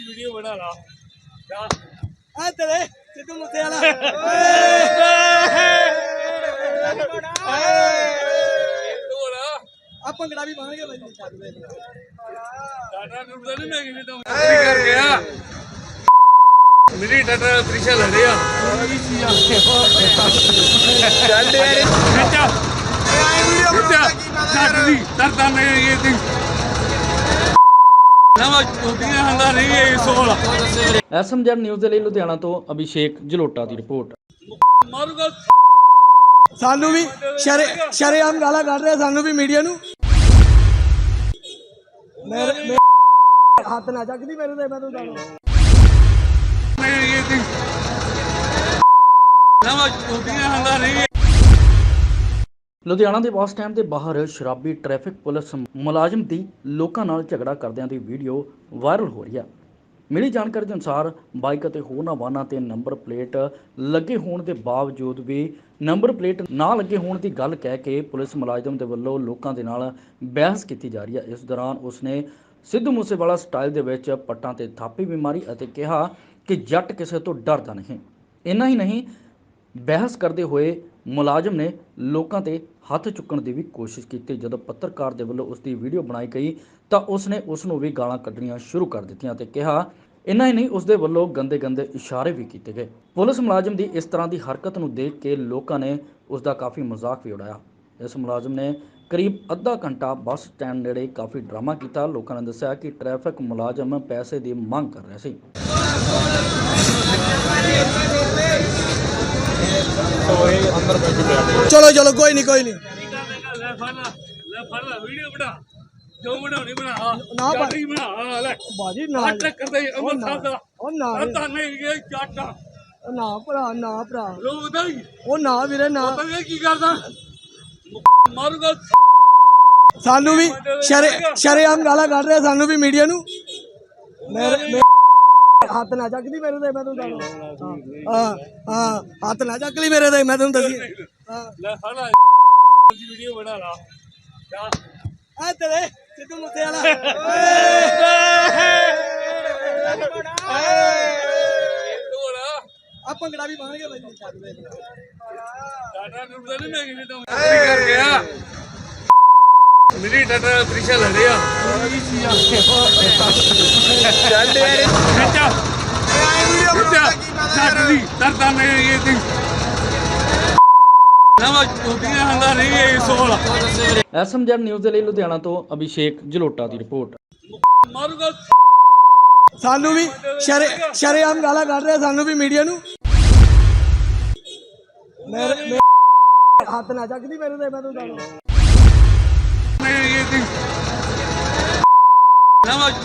ਵੀਡੀਓ ਬਣਾ ਲਾ। ਆ ਤੇਰੇ ਸਿੱਧੂ ਮੂਸੇ ਵਾਲਾ ਆ ਭੰਗੜਾ ਵੀ ਪਾਣਗੇ ਬਾਈ ਟਾਟਾ ਟੁੱਟਦਾ ਨਹੀਂ ਮੈਂ ਕਿਸੇ ਤੋਂ ਕਰ ਗਿਆ। ਮੇਰੀ ਟਾਟਾ ਪ੍ਰੀਸ਼ਾ ਲੈ ਰਿਹਾ ਚੱਲ ਯਾਰ। ਖੱਚਾ। ਖੱਚਾ। ਛੱਡ ਦੀ ਦਰਦਾਂ ਨੇ ਇਹ ਤੇ। ਨਵਾਂ ਚੋਟੀਆਂ ਹੰਦਾ ਨਹੀਂ ਇਹ ਸੋਲ ਐਸਐਮਜੈਡ ਨਿਊਜ਼ ਦੇ ਲਈ ਲੁਧਿਆਣਾ ਤੋਂ ਅਭਿਸ਼ੇਕ ਜਲੋਟਾ ਦੀ ਰਿਪੋਰਟ। ਮਾਰੂਗਾ ਸਾਨੂੰ ਵੀ ਸ਼ਰੇ ਸ਼ਰੇਆਮ ਗਾਲਾਂ ਕੱਢ ਰਿਹਾ ਸਾਨੂੰ ਵੀ ਮੀਡੀਆ ਨੂੰ। ਮੇਰੇ ਮੇਰੇ ਹੱਥ ਨਾ ਚੱਕਦੀ ਮੇਰੇ ਤੇ ਮੈਂ ਤੁਹਾਨੂੰ ਲੁਧਿਆਣਾ ਦੇ ਬੱਸ ਸਟੈਂਡ ਦੇ ਬਾਹਰ ਸ਼ਰਾਬੀ ਟ੍ਰੈਫਿਕ ਪੁਲਿਸ ਮੁਲਾਜ਼ਮ ਦੀ ਲੋਕਾਂ ਨਾਲ ਝਗੜਾ ਕਰਦਿਆਂ ਦੀ ਵੀਡੀਓ ਵਾਇਰਲ ਹੋ ਰਹੀ ਹੈ। ਮਿਲੀ ਜਾਣਕਾਰੀ ਦੇ ਅਨੁਸਾਰ ਬਾਈਕ ਅਤੇ ਹੋਰਨਾਂ ਵਾਹਨਾਂ ਤੇ ਨੰਬਰ ਪਲੇਟ ਲੱਗੇ ਹੋਣ ਦੇ ਬਾਵਜੂਦ ਵੀ ਨੰਬਰ ਪਲੇਟ ਨਾ ਲੱਗੇ ਹੋਣ ਦੀ ਗੱਲ ਕਹਿ ਕੇ ਪੁਲਿਸ ਮੁਲਾਜ਼ਮ ਦੇ ਵੱਲੋਂ ਲੋਕਾਂ ਦੇ ਨਾਲ ਬਹਿਸ ਕੀਤੀ ਜਾ ਰਹੀ ਹੈ। ਇਸ ਦੌਰਾਨ ਉਸਨੇ ਸਿੱਧੂ ਮੂਸੇਵਾਲਾ ਸਟਾਈਲ ਦੇ ਵਿੱਚ ਪੱਟਾਂ ਤੇ ਥਾਪੀ ਬਿਮਾਰੀ ਅਤੇ ਕਿਹਾ ਕਿ ਜੱਟ ਕਿਸੇ ਤੋਂ ਡਰਦਾ ਨਹੀਂ। ਇੰਨਾ ਹੀ ਨਹੀਂ, ਬਹਿਸ ਕਰਦੇ ਹੋਏ ਮੁਲਾਜ਼ਮ ਨੇ ਲੋਕਾਂ ਤੇ ਹੱਥ ਚੁੱਕਣ ਦੀ ਵੀ ਕੋਸ਼ਿਸ਼ ਕੀਤੀ। ਜਦੋਂ ਪੱਤਰਕਾਰ ਦੇ ਵੱਲੋਂ ਉਸ ਦੀ ਵੀਡੀਓ ਬਣਾਈ ਗਈ, ਤਾਂ ਉਸ ਨੇ ਉਸ ਨੂੰ ਵੀ ਗਾਲਾਂ ਕੱਢਣੀਆਂ ਸ਼ੁਰੂ ਕਰ ਦਿੱਤੀਆਂ ਤੇ ਕਿਹਾ, ਇੰਨਾ ਹੀ ਨਹੀਂ ਉਸ ਦੇ ਵੱਲੋਂ ਗੰਦੇ ਗੰਦੇ ਇਸ਼ਾਰੇ ਵੀ ਕੀਤੇ ਗਏ। ਪੁਲਿਸ ਮੁਲਾਜ਼ਮ ਦੀ ਇਸ ਤਰ੍ਹਾਂ ਦੀ ਹਰਕਤ ਨੂੰ ਦੇਖ ਕੇ ਲੋਕਾਂ ਨੇ ਉਸ ਦਾ ਕਾਫੀ ਮਜ਼ਾਕ ਵੀ ਉਡਾਇਆ। ਇਸ ਮੁਲਾਜ਼ਮ ਨੇ ਕਰੀਬ ਅੱਧਾ ਘੰਟਾ ਬੱਸ ਸਟੈਂਡ ਨੇੜੇ ਕਾਫੀ ਡਰਾਮਾ ਕੀਤਾ। ਲੋਕਾਂ ਨੇ ਦੱਸਿਆ ਕਿ ਟ੍ਰੈਫਿਕ ਮੁਲਾਜ਼ਮ ਪੈਸੇ ਦੀ ਮੰਗ ਕਰ ਰਿਹਾ ਸੀ। ਚਲੋ ਚਲੋ, ਕੋਈ ਨਹੀਂ ਕੋਈ ਨਹੀਂ ਜੋ ਬਣਾਉਣੀ ਬਣਾ ਨਾ ਬਣਾ। ਬਣਾ ਲੈ ਬਾਜੀ, ਨਾ। ਟੱਕਰ ਦੇ ਅਮਰ ਸਾਹਿਬ ਦਾ ਉਹ ਨਾ ਤਾਂ ਨਹੀਂ ਇਹ ਜੱਟ ਨਾ, ਭਰਾ ਨਾ, ਭਰਾ। ਰੋਕਦਾ ਹੀ ਉਹ ਨਾ ਵੀਰੇ, ਨਾ। ਪਤਾ ਕੀ ਕਰਦਾ ਮਾਰੂਗਾ ਸਾਨੂੰ ਵੀ ਸ਼ਰੇ ਸ਼ਰੇਆਮ ਗਾਲਾਂ ਕੱਢ ਰਿਹਾ, ਸਾਨੂੰ ਵੀ ਮੀਡੀਆ ਨੂੰ। ਮੇਰੇ ਹੱਥ ਨਾ ਚੱਕਦੀ ਮੇਰੇ ਤੇ ਮੈਂ ਤੁਹਾਨੂੰ ਦੱਸਦਾ। ਹਾਂ ਹਾਂ ਹੱਥ ਨਾ ਚੱਕ ਲਈ ਮੇਰੇ ਤੇ ਮੈਂ ਤੁਹਾਨੂੰ ਦੱਸੀ। ਹਾਂ। ਲੈ ਫੜ ਲੈ ਵੀਡੀਓ ਬਣਾ ਲਾ। ਜਾ। ਆ ਤੇਰੇ ਸਿੱਧੂ ਮੂਸੇ ਵਾਲਾ ਆ ਭੰਗੜਾ ਵੀ ਪਾਣਗੇ ਬਾਈ ਟਾਟਾ ਰੁਕਦਾ ਨਹੀਂ ਮੈਂ ਕਿਵੇਂ ਤਾਂ ਕਰ ਗਿਆ। ਮੇਰੀ ਟਾਟਾ ਤ੍ਰਿਸ਼ਾ ਲੈ ਰਿਹਾ ਚੱਲ ਯਾਰ। ਖੱਚਾ। ਖੱਚਾ। ਛੱਡ ਦੀ ਦਰਦਾਂ ਨੇ ਇਹ ਤੇ। ਨਵਾਂ ਟੋਟੀਆਂ ਹੰਦਾ ਨਹੀਂ ਇਹ ਸੋਲ ਐਸਐਮਜੈਡ ਨਿਊਜ਼ ਦੇ ਲਈ ਲੁਧਿਆਣਾ ਤੋਂ ਅਭਿਸ਼ੇਕ ਜਲੋਟਾ ਦੀ ਰਿਪੋਰਟ। ਮਾਰੂਗਾ। ਸਾਨੂੰ ਵੀ ਸ਼ਰੇ ਸ਼ਰੇਆਮ ਗਾਲਾਂ ਕੱਢ ਰਿਹਾ ਸਾਨੂੰ ਵੀ ਮੀਡੀਆ ਨੂੰ। ਮੇਰੇ ਮੇਰੇ ਹੱਥ ਨਾ ਚੱਕਦੀ ਮੇਰੇ ਤੇ ਮੈਂ ਤੁਹਾਨੂੰ ਦੱਸਦਾ ਨਹੀਂ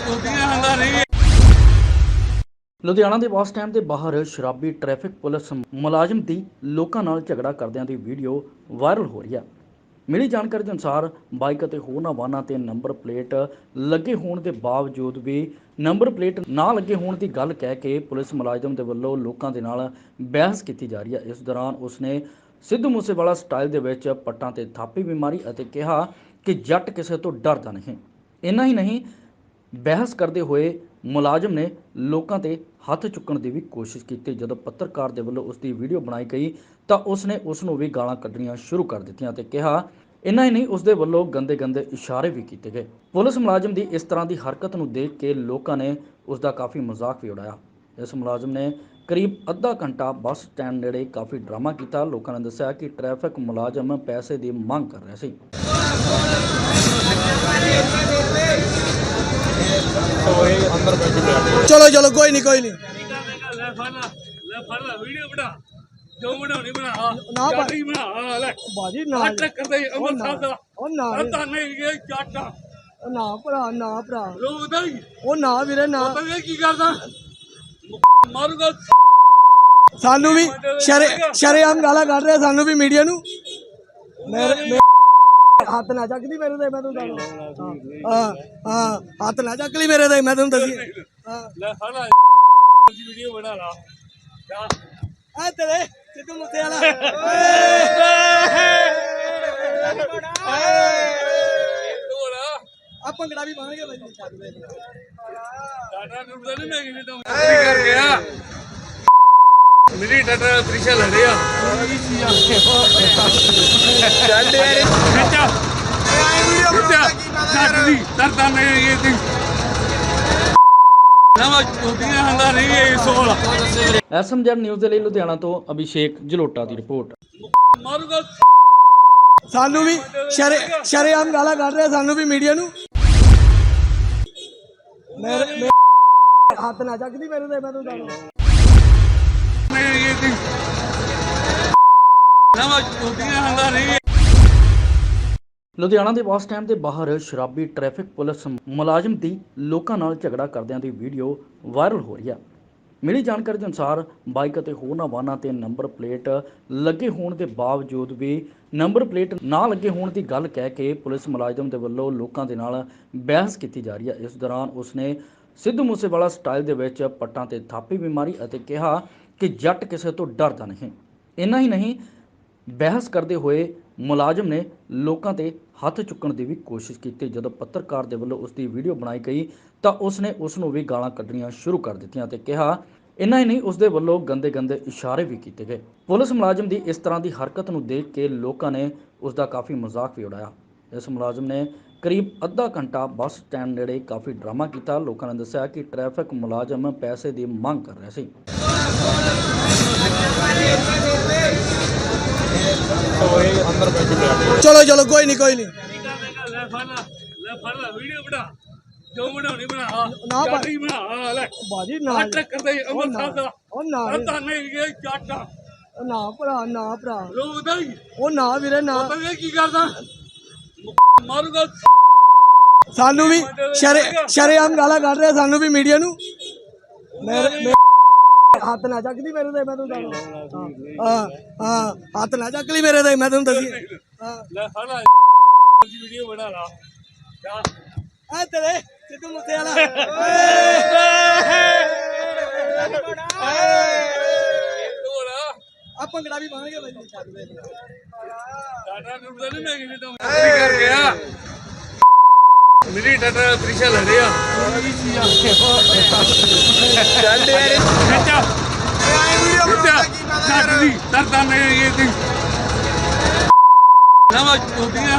ਇਹ ਤੇ ਹੰਦਾ ਨਹੀਂ ਲੁਧਿਆਣਾ ਦੇ ਬੱਸ ਸਟੈਂਡ ਦੇ ਬਾਹਰ ਸ਼ਰਾਬੀ ਟ੍ਰੈਫਿਕ ਪੁਲਿਸ ਮੁਲਾਜ਼ਮ ਦੀ ਲੋਕਾਂ ਨਾਲ ਝਗੜਾ ਕਰਦਿਆਂ ਦੀ ਵੀਡੀਓ ਵਾਇਰਲ ਹੋ ਰਹੀ ਹੈ। ਮਿਲੀ ਜਾਣਕਾਰੀ ਦੇ ਅਨੁਸਾਰ ਬਾਈਕ ਅਤੇ ਹੋਰਨਾਂ ਵਾਹਨਾਂ ਤੇ ਨੰਬਰ ਪਲੇਟ ਲੱਗੇ ਹੋਣ ਦੇ ਬਾਵਜੂਦ ਵੀ ਨੰਬਰ ਪਲੇਟ ਨਾ ਲੱਗੇ ਹੋਣ ਦੀ ਗੱਲ ਕਹਿ ਕੇ ਪੁਲਿਸ ਮੁਲਾਜ਼ਮ ਦੇ ਵੱਲੋਂ ਲੋਕਾਂ ਦੇ ਨਾਲ ਬਹਿਸ ਕੀਤੀ ਜਾ ਰਹੀ ਹੈ। ਇਸ ਦੌਰਾਨ ਉਸਨੇ ਸਿੱਧੂ ਮੂਸੇਵਾਲਾ ਸਟਾਈਲ ਦੇ ਵਿੱਚ ਪੱਟਾਂ ਤੇ ਥਾਪੀ ਵੀ ਮਾਰੀ ਅਤੇ ਕਿਹਾ ਕਿ ਜੱਟ ਕਿਸੇ ਤੋਂ ਡਰਦਾ ਨਹੀਂ। ਇੰਨਾ ਹੀ ਨਹੀਂ, ਬਹਿਸ ਕਰਦੇ ਹੋਏ ਮੁਲਾਜ਼ਮ ਨੇ ਲੋਕਾਂ ਤੇ ਹੱਥ ਚੁੱਕਣ ਦੀ ਵੀ ਕੋਸ਼ਿਸ਼ ਕੀਤੀ। ਜਦੋਂ ਪੱਤਰਕਾਰ ਦੇ ਵੱਲੋਂ ਉਸ ਦੀ ਵੀਡੀਓ ਬਣਾਈ ਗਈ, ਤਾਂ ਉਸ ਨੇ ਉਸ ਨੂੰ ਵੀ ਗਾਲਾਂ ਕੱਢਣੀਆਂ ਸ਼ੁਰੂ ਕਰ ਦਿੱਤੀਆਂ ਤੇ ਕਿਹਾ, ਇੰਨਾ ਹੀ ਨਹੀਂ ਉਸ ਦੇ ਵੱਲੋਂ ਗੰਦੇ ਗੰਦੇ ਇਸ਼ਾਰੇ ਵੀ ਕੀਤੇ ਗਏ। ਪੁਲਿਸ ਮੁਲਾਜ਼ਮ ਦੀ ਇਸ ਤਰ੍ਹਾਂ ਦੀ ਹਰਕਤ ਨੂੰ ਦੇਖ ਕੇ ਲੋਕਾਂ ਨੇ ਉਸ ਦਾ ਕਾਫੀ ਮਜ਼ਾਕ ਵੀ ਉਡਾਇਆ। ਇਸ ਮੁਲਾਜ਼ਮ ਨੇ ਕਰੀਬ ਅੱਧਾ ਘੰਟਾ ਬੱਸ ਸਟੈਂਡ ਨੇੜੇ ਕਾਫੀ ਡਰਾਮਾ ਕੀਤਾ। ਲੋਕਾਂ ਨੇ ਦੱਸਿਆ ਕਿ ਟ੍ਰੈਫਿਕ ਮੁਲਾਜ਼ਮ ਪੈਸੇ ਦੀ ਮੰਗ ਕਰ ਰਿਹਾ ਸੀ। ਚਲੋ ਚਲੋ, ਕੋਈ ਨਹੀਂ ਕੋਈ ਨਹੀਂ ਲੈ ਫੜ ਲੈ ਲੈ ਫੜ ਲੈ ਵੀਡੀਓ ਬਣਾ ਜੋ ਬਣਾਉਣੀ ਬਣਾ ਨਾ ਬਣਾ। ਬਣਾ ਲੈ ਬਾਜੀ, ਨਾ। ਟੱਕਰ ਦੇ ਅਮਰ ਸਾਹਿਬ ਦਾ ਉਹ ਨਾ ਤਾਂ ਨਹੀਂ ਇਹ ਜੱਟ ਨਾ, ਭਰਾ ਨਾ, ਭਰਾ। ਰੋਕਦਾ ਹੀ ਉਹ ਨਾ, ਵੀਰੇ, ਨਾ। ਪਤਾ ਕੀ ਕਰਦਾ ਮਾਰੂਗਾ ਸਾਨੂੰ ਵੀ ਸ਼ਰੇ ਸ਼ਰੇਆਮ ਗਾਲਾਂ ਕੱਢ ਰਿਹਾ, ਸਾਨੂੰ ਵੀ ਮੀਡੀਆ ਨੂੰ। ਮੇਰੇ ਹੱਥ ਨਾ ਚੱਕਦੀ ਮੇਰੇ ਤੇ ਮੈਂ ਤੁਹਾਨੂੰ ਦੱਸਦਾ। ਹਾਂ ਹਾਂ ਹੱਥ ਨਾ ਚੱਕ ਲਈ ਮੇਰੇ ਤੇ ਮੈਂ ਤੁਹਾਨੂੰ ਦੱਸੀ। ਹਾਂ। ਲੈ ਫੜ ਲੈ ਵੀਡੀਓ ਬਣਾ ਲਾ। ਜਾ। ਆ ਤੇਰੇ ਸਿੱਧੂ ਮੂਸੇ ਵਾਲਾ ਆ ਭੰਗੜਾ ਵੀ ਪਾਣਗੇ ਬਾਈ ਟਾਟਾ ਰੁਕਦਾ ਨਹੀਂ ਮੈਂ ਕਿਵੇਂ ਤਾਂ। ਕਰ ਗਿਆ? ਮੇਰੀ ਟਾਟਾ ਤ੍ਰਿਸ਼ਾ ਲੈ ਰਿਹਾ ਚੱਲ ਯਾਰ। ਖੱਚਾ। ਖੱਚਾ। ਛੱਡ ਦੀ ਦਰਦਾਂ ਨੇ ਇਹ ਤੇ। ਨਵਾਂ ਟੋਟੀਆਂ ਹੰਦਾ ਨਹੀਂ ਇਹ ਸੋਲ ਐਸਐਮਜੈਡ ਨਿਊਜ਼ ਦੇ ਲਈ ਲੁਧਿਆਣਾ ਤੋਂ ਅਭਿਸ਼ੇਕ ਜਲੋਟਾ ਦੀ ਰਿਪੋਰਟ। ਮਾਰੂਗਾ। ਸਾਨੂੰ ਵੀ ਸ਼ਰੇ ਸ਼ਰੇਆਮ ਗਾਲਾਂ ਕੱਢ ਰਿਹਾ ਸਾਨੂੰ ਵੀ ਮੀਡੀਆ ਨੂੰ। ਮੇਰੇ ਮੇਰੇ ਹੱਥ ਨਾ ਚੱਕਦੀ ਮੇਰੇ ਤੇ ਮੈਂ ਤੁਹਾਨੂੰ ਦੱਸਦਾ ਨਹੀਂ ਨਵਾਂ ਟੋਟੀਆਂ ਹੰਦਾ ਨਹੀਂ। ਲੁਧਿਆਣਾ ਦੇ ਬੱਸ ਸਟੈਂਡ ਦੇ ਬਾਹਰ ਸ਼ਰਾਬੀ ਟ੍ਰੈਫਿਕ ਪੁਲਿਸ ਮੁਲਾਜ਼ਮ ਦੀ ਲੋਕਾਂ ਨਾਲ ਝਗੜਾ ਕਰਦਿਆਂ ਦੀ ਵੀਡੀਓ ਵਾਇਰਲ ਹੋ ਰਹੀ ਹੈ ਮਿਲੀ ਜਾਣਕਾਰੀ ਦੇ ਅਨੁਸਾਰ ਬਾਈਕ ਅਤੇ ਹੋਰਨਾਂ ਵਾਹਨਾਂ ਤੇ ਨੰਬਰ ਪਲੇਟ ਲੱਗੇ ਹੋਣ ਦੇ ਬਾਵਜੂਦ ਵੀ ਨੰਬਰ ਪਲੇਟ ਨਾ ਲੱਗੇ ਹੋਣ ਦੀ ਗੱਲ ਕਹਿ ਕੇ ਪੁਲਿਸ ਮੁਲਾਜ਼ਮ ਦੇ ਵੱਲੋਂ ਲੋਕਾਂ ਦੇ ਨਾਲ ਬਹਿਸ ਕੀਤੀ ਜਾ ਰਹੀ ਹੈ ਇਸ ਦੌਰਾਨ ਉਸਨੇ ਸਿੱਧੂ ਮੂਸੇਵਾਲਾ ਸਟਾਈਲ ਦੇ ਵਿੱਚ ਪੱਟਾਂ ਤੇ ਥਾਪੀ ਵੀ ਮਾਰੀ ਅਤੇ ਕਿਹਾ ਕਿ ਜੱਟ ਕਿਸੇ ਤੋਂ ਡਰਦਾ ਨਹੀਂ। ਇੰਨਾ ਹੀ ਨਹੀਂ, ਬਹਿਸ ਕਰਦੇ ਹੋਏ ਮੁਲਾਜ਼ਮ ਨੇ ਲੋਕਾਂ ਤੇ ਹੱਥ ਚੁੱਕਣ ਦੀ ਵੀ ਕੋਸ਼ਿਸ਼ ਕੀਤੀ। ਜਦੋਂ ਪੱਤਰਕਾਰ ਦੇ ਵੱਲੋਂ ਉਸ ਦੀ ਵੀਡੀਓ ਬਣਾਈ ਗਈ, ਤਾਂ ਉਸ ਨੇ ਉਸ ਨੂੰ ਵੀ ਗਾਲਾਂ ਕੱਢਣੀਆਂ ਸ਼ੁਰੂ ਕਰ ਦਿੱਤੀਆਂ ਤੇ ਕਿਹਾ, ਇੰਨਾ ਹੀ ਨਹੀਂ ਉਸ ਦੇ ਵੱਲੋਂ ਗੰਦੇ ਗੰਦੇ ਇਸ਼ਾਰੇ ਵੀ ਕੀਤੇ ਗਏ। ਪੁਲਿਸ ਮੁਲਾਜ਼ਮ ਦੀ ਇਸ ਤਰ੍ਹਾਂ ਦੀ ਹਰਕਤ ਨੂੰ ਦੇਖ ਕੇ ਲੋਕਾਂ ਨੇ ਉਸ ਦਾ ਕਾਫੀ ਮਜ਼ਾਕ ਵੀ ਉਡਾਇਆ। ਇਸ ਮੁਲਾਜ਼ਮ ਨੇ ਕਰੀਬ ਅੱਧਾ ਘੰਟਾ ਬੱਸ ਸਟੈਂਡ ਨੇੜੇ ਕਾਫੀ ਡਰਾਮਾ ਕੀਤਾ। ਲੋਕਾਂ ਨੇ ਦੱਸਿਆ ਕਿ ਟ੍ਰੈਫਿਕ ਮੁਲਾਜ਼ਮ ਪੈਸੇ ਦੀ ਮੰਗ ਕਰ ਰਿਹਾ ਸੀ। ਚਲੋ ਚਲੋ, ਕੋਈ ਨਹੀਂ ਕੋਈ ਨਹੀਂ ਲੈ ਫੜ ਲੈ ਲੈ ਫੜ ਲੈ ਵੀਡੀਓ ਬਣਾ ਜੋ ਬਣਾਉਣੀ ਬਣਾ ਨਾ ਬਣ- ਬਣਾ ਲੈ ਬਾਜੀ, ਨਾ ਅੱਟ ਕਰਦੇ ਅਮਰ ਸਾਹਿਬ ਦਾ ਉਹ ਨਾ ਤਾਂ ਨਹੀਂ ਇਹ ਚਾਟਾ ਨਾ ਭਰਾ ਨਾ ਭਰਾ। ਰੋਦਾ ਹੀ ਉਹ ਨਾ ਵੀਰੇ, ਨਾ। ਪਤਾ ਕੀ ਕਰਦਾ ਮਾਰੂਗਾ ਸਾਨੂੰ ਵੀ ਸ਼ਰੇ ਸ਼ਰੇਆਮ ਗਾਲਾਂ ਕੱਢ ਰਿਹਾ, ਸਾਨੂੰ ਵੀ ਮੀਡੀਆ ਨੂੰ। ਮੇਰੇ ਮੇਰੇ ਹੱਥ ਨਾ ਚੱਕਦੀ ਮੇਰੇ ਤੇ ਮੈਂ ਤੁਹਾਨੂੰ ਦੱਸਦਾ। ਹਾਂ ਹਾਂ ਹੱਥ ਨਾ ਚੱਕ ਲਈ ਮੇਰੇ ਤੇ ਮੈਂ ਤੁਹਾਨੂੰ ਦੱਸੀ। ਹਾਂ। ਲੈ ਫੜ ਲੈ। ਵੀਡੀਓ ਬਣਾ ਲਾ। ਆ ਤੇਰੇ ਸਿੱਧੂ ਮੂਸੇ ਵਾਲਾ ਆ। ਭੰਗੜਾ ਵੀ ਪਾਣਗੇ ਬਾਈ ਟਾਟਾ ਨੂੰ ਤਾਂ ਨਹੀਂ ਮੈਂ ਕਿਸੇ ਤੋਂ ਕੀ ਕਰ ਗਿਆ। ਮੇਰੀ ਟਾਟਾ ਪ੍ਰੀਸ਼ਾ ਲੈ ਰਿਹਾ ਚੱਲ ਯਾਰ। ਖੱਚਾ ਖੱਚਾ ਚੱਲ ਦੀ ਤਰਤਾ ਨਹੀਂ ਇਹ ਦੀ ਨਾ ਮੈਂ ਚੋਟੀਆਂ